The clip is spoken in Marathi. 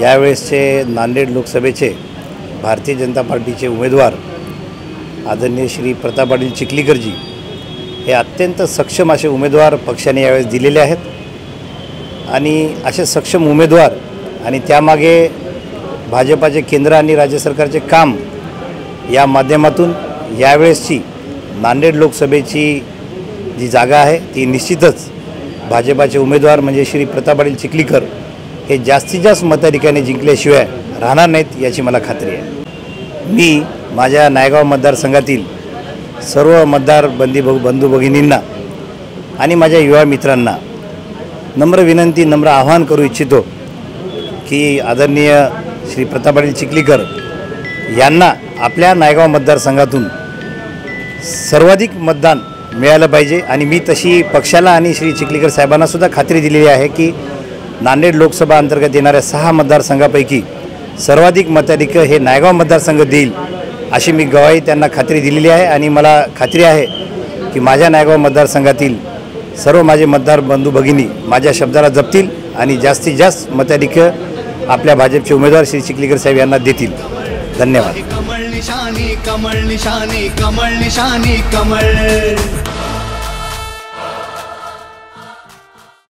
यावेळेसचे नांदेड लोकसभेचे भारतीय जनता पार्टीचे उमेदवार आदरणीय श्री प्रताप पाटील चिखलीकरजी हे अत्यंत सक्षम असे उमेदवार पक्षाने यावेळेस दिलेले आहेत. आणि असे सक्षम उमेदवार आणि त्यामागे भाजपाचे केंद्र आणि राज्य सरकारचे काम या माध्यमातून यावेळेसची नांदेड लोकसभेची जी जागा आहे ती निश्चितच भाजपाचे उमेदवार म्हणजे श्री प्रताप पाटील चिखलीकर हे जास्तीत जास्त मताधिकाने जिंकल्याशिवाय राहणार नाहीत याची मला खात्री आहे. मी माझ्या नायगाव मतदारसंघातील सर्व मतदार बंदी ब बंधू भगिनींना आणि माझ्या युवा मित्रांना नम्र विनंती नम्र आवाहन करू इच्छितो की आदरणीय श्री प्रताप पाटील चिखलीकर यांना आपल्या नायगाव मतदारसंघातून सर्वाधिक मतदान मिळालं पाहिजे. आणि मी तशी पक्षाला आणि श्री चिखलीकर साहेबांनासुद्धा खात्री दिलेली आहे की नांदेड लोकसभा अंतर्गत येणाऱ्या सहा मतदारसंघापैकी सर्वाधिक मताधिकं हे नायगाव मतदारसंघ देईल अशी मी गवाही त्यांना खात्री दिलेली आहे. आणि मला खात्री आहे की माझ्या नायगाव मतदारसंघातील सर्व माझे मतदार बंधू भगिनी माझ्या शब्दाला जपतील आणि जास्तीत जास्त मताधिकं आपल्या भाजपचे उमेदवार श्री चिखलीकर साहेब यांना देतील. धन्यवाद. कमळ निशानी कमळ निशानी कमळ निशानी कमळ.